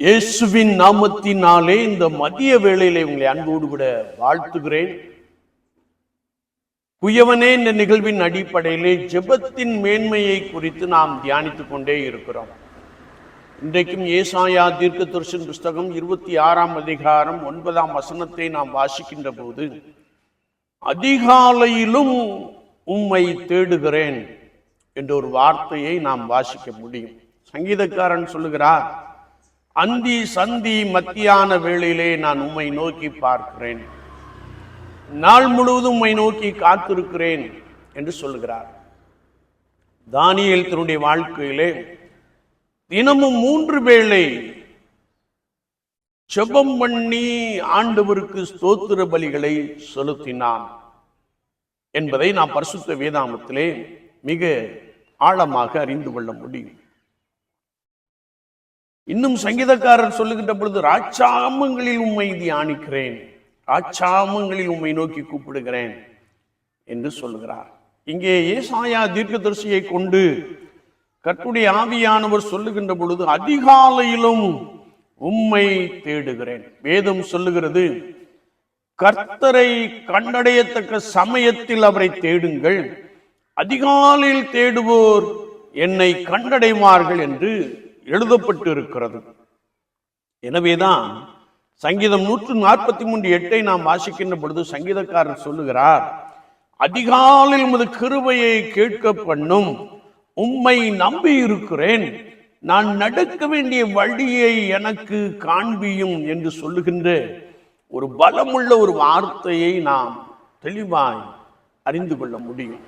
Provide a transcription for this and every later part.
இயேசுவின் நாமத்தினாலே இந்த மதிய வேளையிலே உங்களை அன்போடு கூட வாழ்த்துகிறேன். குயவனே இந்த நிகழ்வின் அடிப்படையிலே ஜெபத்தின் மேன்மையை குறித்து நாம் தியானித்துக் கொண்டே இருக்கிறோம். இன்றைக்கும் ஏசாயா தீர்க்க தரிசன் புஸ்தகம் இருபத்தி ஆறாம் அதிகாரம் ஒன்பதாம் வசனத்தை நாம் வாசிக்கின்ற போது அதிகாலையிலும் உம்மை தேடுகிறேன் என்ற ஒரு வார்த்தையை நாம் வாசிக்க முடியும். சங்கீதக்காரன் சொல்லுகிறார் அந்தி சந்தி மத்தியான வேளையிலே நான் உம்மை நோக்கி பார்க்கிறேன். நாள் முழுவதும் உம்மை நோக்கி காத்திருக்கிறேன் என்று சொல்லுகிறார். தானியல் தன்னுடைய வாழ்க்கையிலே தினமும் மூன்று வேளை செபம் பண்ணி ஆண்டவருக்கு ஸ்தோத்திர பலிகளை செலுத்தினான் என்பதை நாம் பரிசுத்த வேதாமத்திலே மிக ஆழமாக அறிந்து கொள்ள முடியும். இன்னும் சங்கீதக்காரர் சொல்லுகின்ற பொழுது ராட்சாமங்களில் உண்மை தியானிக்கிறேன் ராட்சாமங்களில் உண்மை நோக்கி கூப்பிடுகிறேன். என்று சொல்லுகிறார். இங்கே ஏசாயா தீர்க்கதரிசியை கொண்டு கர்த்துடைய ஆவியானவர் சொல்லுகின்ற பொழுது அதிகாலையிலும் உம்மை தேடுகிறேன். வேதம் சொல்லுகிறது கர்த்தரை கண்டடையத்தக்க சமயத்தில் அவரை தேடுங்கள். அதிகாலையில் தேடுவோர் என்னை கண்டடைவார்கள் என்று எழுதப்பட்டு இருக்கிறது எனவேதான் சங்கீதம் நூற்று நாற்பத்தி மூன்று எட்டை நாம் வாசிக்கின்ற பொழுது சங்கீதக்காரர் சொல்லுகிறார் அதிகாலில் உமது கிருபையை கேட்க பண்ணும் உம்மை நம்பி இருக்கிறேன் நான் நடக்க வேண்டிய வழியை எனக்கு காண்பியும் என்று சொல்லுகின்ற ஒரு பலமுள்ள ஒரு வார்த்தையை நாம் தெளிவாய் அறிந்து கொள்ள முடியும்.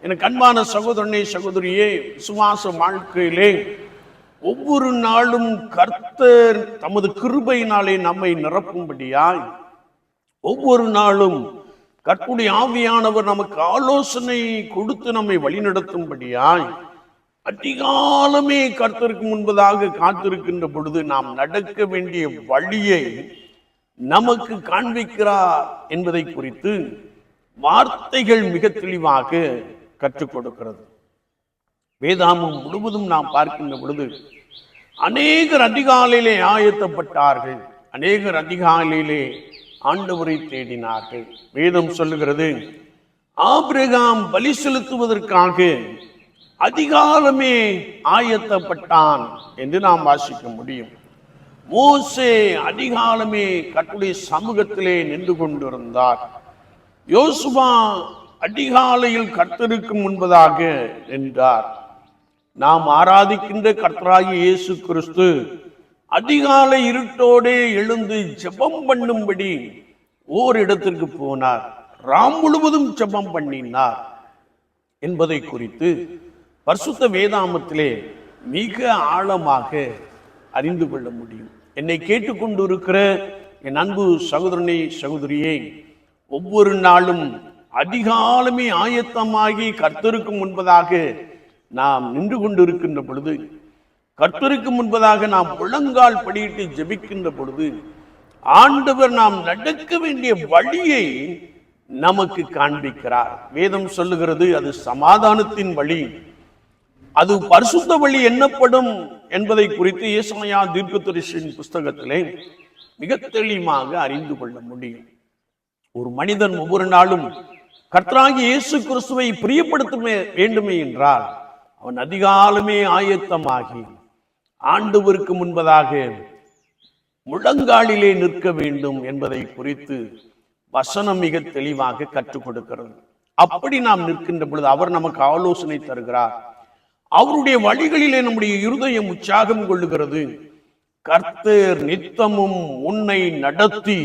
எனக்கு அன்பான சகோதரனே சகோதரியே சுவாச வாழ்க்கையிலே ஒவ்வொரு நாளும் கர்த்தர் தமது கிருபையினாலே நம்மை நிரப்பும்படியாய் ஒவ்வொரு நாளும் கற்புடைய ஆவியானவர் நமக்கு ஆலோசனை கொடுத்து நம்மை வழிநடத்தும்படியாய் அதிகாலமே கர்த்தருக்கு முன்பதாக காத்திருக்கின்ற பொழுது நாம் நடக்க வேண்டிய வழியை நமக்கு காண்பிக்கிறார் என்பதை குறித்து வார்த்தைகள் மிக தெளிவாக கற்றுக் கொடுக்கிறது. வேதாமம் முழுவதும் நாம் பார்க்கின்ற பொழுது அநேகர் அதிகாலையிலே ஆயத்தப்பட்டார்கள். அநேகர் அதிகாலையிலே ஆண்டவரை தேடினார்கள். வேதம் சொல்லுகிறது ஆபிரகாம் பலி செலுத்துவதற்காக அதிகாலமே ஆயத்தப்பட்டான் என்று நாம் வாசிக்க முடியும். மோசே அதிகாலமே கட்டுடைய சமூகத்திலே நின்று கொண்டிருந்தார். யோசுமா அதிகாலையில் கர்த்தருக்கு முன்பதாக நின்றார். நாம் ஆராதிக்கின்ற கர்த்தராகி இயேசு கிறிஸ்து அதிகாலை இருட்டோடே எழுந்து ஜெபம் பண்ணும்படி ஓரிடத்திற்கு போனார். ராம் முழுவதும் ஜெபம் பண்ணினார் என்பதை குறித்து பரிசுத்த வேதாமத்திலே மிக ஆழமாக அறிந்து கொள்ள முடியும். என்னை கேட்டுக்கொண்டிருக்கிற என் அன்பு சகோதரனை சகோதரியை ஒவ்வொரு நாளும் அதிகாலமே ஆயத்தமாகி கர்த்தருக்கு முன்பதாக நாம் நின்று கொண்டிருக்கின்ற பொழுது கர்த்தருக்கு முன்பதாக நாம் முழங்கால் படியிட்டு ஜெபிக்கின்ற பொழுது ஆண்டவர் நாம் நடக்க வேண்டிய வழியை நமக்கு காண்பிக்கிறார். வேதம் சொல்லுகிறது அது சமாதானத்தின் வழி. அது பரிசுத்த வழி என்னப்படும் என்பதை குறித்து ஏசாயா தீர்க்கதரிசின் புஸ்தகத்திலே மிக தெளிவாக அறிந்து கொள்ள முடியும். ஒரு மனிதன் ஒவ்வொரு நாளும் கர்த்தராகி இயேசு கிறிஸ்துவை பிரியப்படுத்த வேண்டுமே என்றால் அவன் அதிகாலமே ஆயத்தமாகி ஆண்டவருக்கு முன்பதாக முழங்காலிலே நிற்க வேண்டும் என்பதை குறித்து வசனம் மிக தெளிவாக கற்றுக் கொடுக்கிறது. அப்படி நாம் நிற்கின்ற பொழுது அவர் நமக்கு ஆலோசனை தருகிறார். அவருடைய வழிகளிலே நம்முடைய இருதயம் உற்சாகம் கொள்ளுகிறது. கர்த்தர் நித்தமும் உன்னை நடத்தி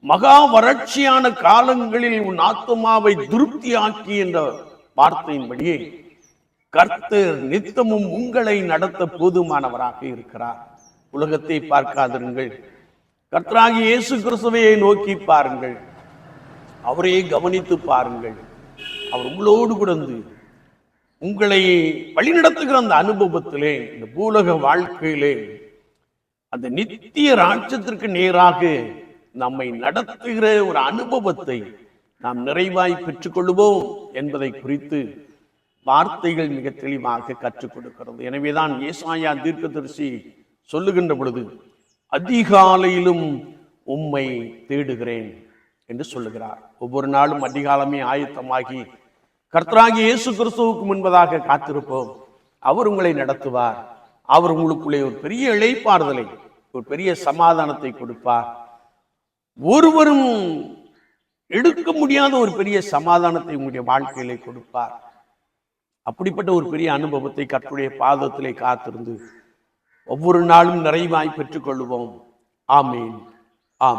மகா வறட்சியான காலங்களில் உன் ஆத்மாவை திருப்தியாக்கி என்ற வார்த்தையின்படியே கர்த்தர் நித்தமும் உங்களை நடத்த போதுமானவராக இருக்கிறார். உலகத்தை பார்க்காதிருங்கள். கர்த்தராகி இயேசு கிறிஸ்துவையை நோக்கி பாருங்கள். அவரையே கவனித்து பாருங்கள். அவர் உங்களோடு கூடந்து உங்களை வழிநடத்துகிற அந்த அனுபவத்திலே இந்த பூலக வாழ்க்கையிலே அந்த நித்திய ராட்சத்திற்கு நேராக நம்மை நடத்துகிற ஒரு அனுபவத்தை நாம் நிறைவாய் பெற்றுக்கொள்வோம் என்பதை குறித்து வார்த்தைகள் மிக தெளிவாக கற்றுக் கொடுக்கிறது. எனவேதான் ஏசாயா தீர்க்கதரிசி சொல்லுகின்ற பொழுது அதிகாலையிலும் உம்மை தேடுகிறேன் என்று சொல்லுகிறார். ஒவ்வொரு நாளும் அதிகாலமே ஆயத்தமாகி கர்த்தராகி இயேசு கிறிஸ்துவுக்கு முன்பதாக காத்திருப்போம். அவர் உங்களை நடத்துவார். அவர் உங்களுக்குள்ளே ஒரு பெரிய இழைப்பாறுதலை ஒரு பெரிய சமாதானத்தை கொடுப்பார். ஒருவரும் எடுக்க முடியாத ஒரு பெரிய சமாதானத்தை உங்களுடைய வாழ்க்கையிலே கொடுப்பார். அப்படிப்பட்ட ஒரு பெரிய அனுபவத்தை கற்றுடைய பாதத்திலே காத்திருந்து ஒவ்வொரு நாளும் நிறைவாய் பெற்றுக்கொள்வோம் ஆமீன். ஆம்